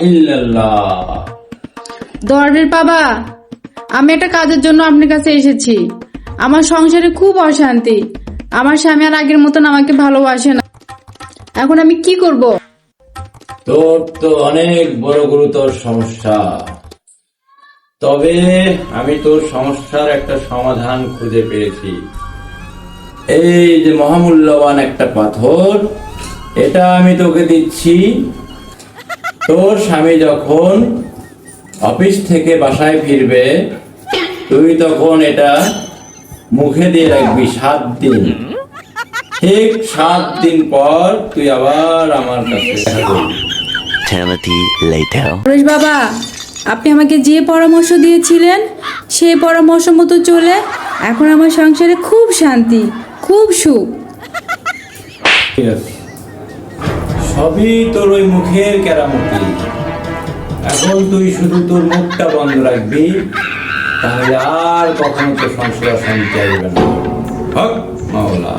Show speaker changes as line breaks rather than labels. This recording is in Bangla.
ইল্লাল্লাহ।
দরবের বাবা আমি একটা কাজের জন্য আপনার কাছে এসেছি। আমার সংসারে খুব অশান্তি। আমার স্বামী আর আগের মতন আমাকে ভালোবাসে না। এখন আমি কি করব?
তোর তো অনেক বড় গুরুতর সমস্যা। তবে আমি তোর সমস্যার একটা সমাধান খুঁজে পেয়েছি। এই যে মহামূল্যবান একটা পাথর এটা আমি তোকে দিচ্ছি। তোর স্বামী যখন অফিস থেকে বাসায় ফিরবে তুই তখন এটা মুখে দিয়ে রাখবি সাত দিন। ঠিক সাত দিন পর তুই আবার আমার কাছে.
সুরেশ বাবা আপনি আমাকে যে পরামর্শ দিয়েছিলেন সেই পরামর্শ মতো চলে এখন আমার সংসারে খুব শান্তি খুব সুখ।
ঠিক আছে। সবই তোর ওই মুখের কেরামতি। এখন তুই শুধু তোর মুখটা বন্ধ রাখবি, তাহলে আর কখনো তোর সংসার শান্তি আসবে না। হক, মাওলা।